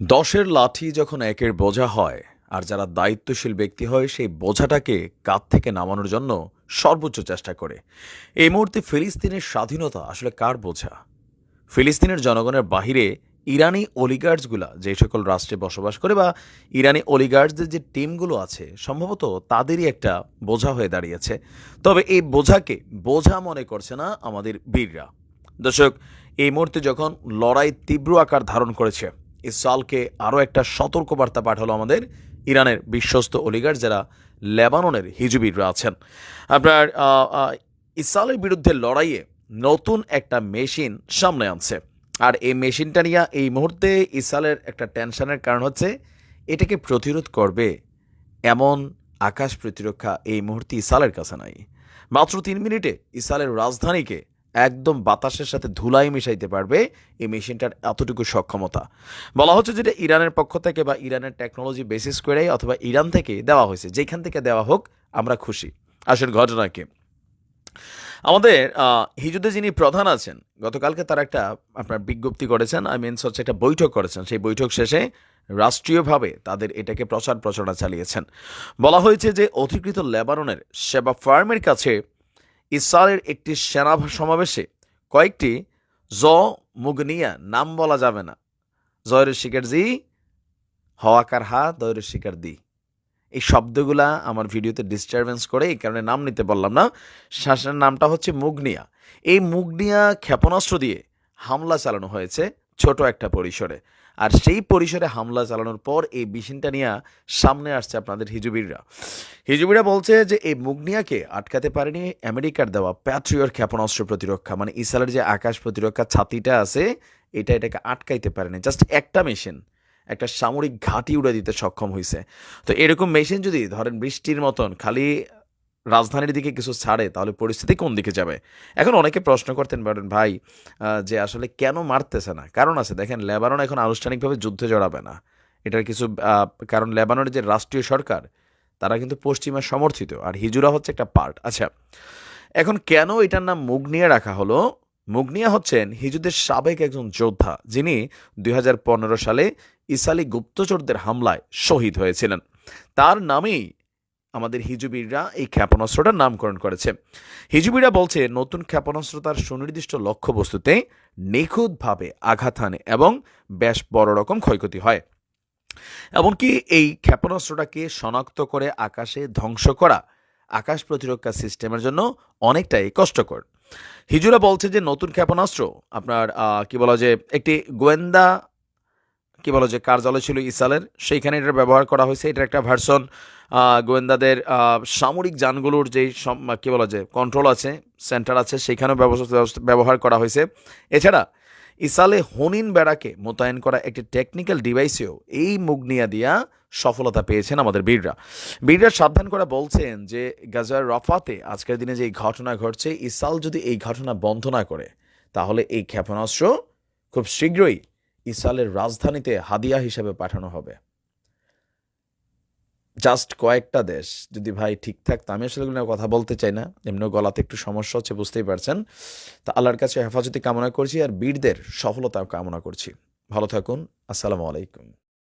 দশের লাঠি যখন একের বোঝা হয় আর যারা দায়িত্বশীল ব্যক্তি হয়, সেই বোঝাটাকে কাঁধ থেকে নামানোর জন্য সর্বোচ্চ চেষ্টা করে। এই মুহূর্তে ফিলিস্তিনের স্বাধীনতা আসলে কার বোঝা? ফিলিস্তিনের জনগণের বাহিরে ইরানি অলিগার্ডসগুলা যে সকল রাষ্ট্রে বসবাস করে বা ইরানি অলিগার্ডসদের যে টিমগুলো আছে, সম্ভবত তাদেরই একটা বোঝা হয়ে দাঁড়িয়েছে। তবে এই বোঝাকে বোঝা মনে করছে না আমাদের বীররা। দর্শক, এই মুহূর্তে যখন লড়াই তীব্র আকার ধারণ করেছে ইসরায়েলকে আরও একটা সতর্কবার্তা পাঠালো আমাদের ইরানের বিশ্বস্ত অলিগার যারা লেবাননের হিজুবিররা আছেন। আপনার ইসরায়েলের বিরুদ্ধে লড়াইয়ে নতুন একটা মেশিন সামনে আনছে। আর এই মেশিনটা নিয়ে এই মুহূর্তে ইসরায়েলের একটা টেনশনের কারণ হচ্ছে, এটাকে প্রতিরোধ করবে এমন আকাশ প্রতিরক্ষা এই মুহূর্তে ইসরায়েলের কাছে নাই। মাত্র তিন মিনিটে ইসরায়েলের রাজধানীকে একদম বাতাসের সাথে ধুলাই মিশাইতে পারবে এই মেশিনটার এতটুকু সক্ষমতা। বলা হচ্ছে যেটা ইরানের পক্ষ থেকে বা ইরানের টেকনোলজি বেসিস করে অথবা ইরান থেকে দেওয়া হয়েছে। যেখান থেকে দেওয়া হোক, আমরা খুশি। আসল ঘটনা কি? আমাদের হিজুদে যিনি প্রধান আছেন, গতকালকে তারা একটা আপনার বিজ্ঞপ্তি করেছেন আই মিনস হচ্ছে একটা বৈঠক করেছেন। সেই বৈঠক শেষে রাষ্ট্রীয়ভাবে তাদের এটাকে প্রচার প্রচারণা চালিয়েছেন। বলা হয়েছে যে অধিকৃত লেবাননের সেবা ফার্মের কাছে ইসরায়েলের একটি সেনা সমাবেশে কয়েকটি জ মুগনিয়া নাম বলা যাবে না। জয়ের শিকার জি, হওয়াকার হা, দয়ের শিকার দি। এই শব্দগুলা আমার ভিডিওতে ডিস্টারবেন্স করে, এই কারণে নাম নিতে বললাম না। শাসনের নামটা হচ্ছে মুগনিয়া। এই মুগনিয়া ক্ষেপণাস্ত্র দিয়ে হামলা চালানো হয়েছে ছোট একটা পরিসরে। আর সেই পরিসরে হামলা চালানোর পর এই মেশিনটা নিয়ে সামনে আসছে আপনাদের হিজুবিররা। হিজুবিরা বলছে যে এই মুগনিয়াকে আটকাতে পারেনি আমেরিকার দেওয়া প্যাট্রিয়র ক্ষেপণাস্ত্র প্রতিরক্ষা। মানে ইসরায়েলের যে আকাশ প্রতিরক্ষা ছাতিটা আছে, এটা এটাকে আটকাইতে পারেনি। জাস্ট একটা মেশিন, একটা সামরিক ঘাঁটি উড়ে দিতে সক্ষম হয়েছে তো এরকম মেশিন যদি ধরেন বৃষ্টির মতন, খালি রাজধানীর দিকে কিছু ছাড়ে, তাহলে পরিস্থিতি কোন দিকে যাবে? এখন অনেকে প্রশ্ন করতেন পারেন ভাই যে আসলে কেন মারতেছে না? কারণ আছে, দেখেন, লেবানন এখন আনুষ্ঠানিকভাবে যুদ্ধে জড়াবে না। এটার কিছু কারণ লেবাননের যে রাষ্ট্রীয় সরকার, তারা কিন্তু পশ্চিমা সমর্থিত, আর হিজুরা হচ্ছে একটা পার্ট। আচ্ছা এখন কেন এটার নাম মুগনিয়া রাখা হলো? মুগনিয়া হচ্ছেন হিজুদের সাবেক একজন যোদ্ধা, যিনি দুই হাজার পনেরো সালে ইসালি গুপ্তচরদের হামলায় শহীদ হয়েছিলেন। তার নামেই আমাদের হিজুবিররা এই ক্ষেপণাস্ত্রটার নামকরণ করেছে। হিজুবিরা বলছে, নতুন ক্ষেপণাস্ত্র তার সুনির্দিষ্ট লক্ষ্যবস্তুতে নিখুঁতভাবে আঘাত হানে এবং বেশ বড় রকম ক্ষয়ক্ষতি হয়। এমনকি এই ক্ষেপণাস্ত্রটাকে শনাক্ত করে আকাশে ধ্বংস করা আকাশ প্রতিরক্ষা সিস্টেমের জন্য অনেকটাই কষ্টকর। হিজুরা বলছে যে, নতুন ক্ষেপণাস্ত্র আপনার কি বলা যে একটি গোয়েন্দা কি বলো যে কার্যালয় ছিল ইসালের, সেইখানে এটা ব্যবহার করা হয়েছে। এটার একটা ভার্সন গোয়েন্দাদের সামরিক যানগুলোর যেই কি বলা যে কন্ট্রোল আছে সেন্টার আছে সেখানেও ব্যবহার করা হয়েছে। এছাড়া, ইসালে হনিন বেড়াকে মোতায়েন করা একটি টেকনিক্যাল ডিভাইসেও এই মুগনিয়া দিয়া সফলতা পেয়েছেন আমাদের বীররা। বীররা সাবধান করে বলছেন যে, গাজার রফাতে আজকের দিনে যে এই ঘটনা ঘটছে, ইসাল যদি এই ঘটনা বন্ধ না করে, তাহলে এই ক্ষেপণাস্ত্র খুব শীঘ্রই ইসরায়েলের রাজধানীতে হাদিয়া হিসেবে পাঠানো হবে। জাস্ট কয়েকটা দেশ, যদি ভাই ঠিকঠাক তা আমি আসলে কথা বলতে চাই না এমনি গলাতে একটু সমস্যা হচ্ছে, বুঝতেই পারছেন। তা আল্লাহর কাছে হেফাজতি কামনা করছি, আর বীরদের সফলতা কামনা করছি। ভালো থাকুন, আসসালামু আলাইকুম।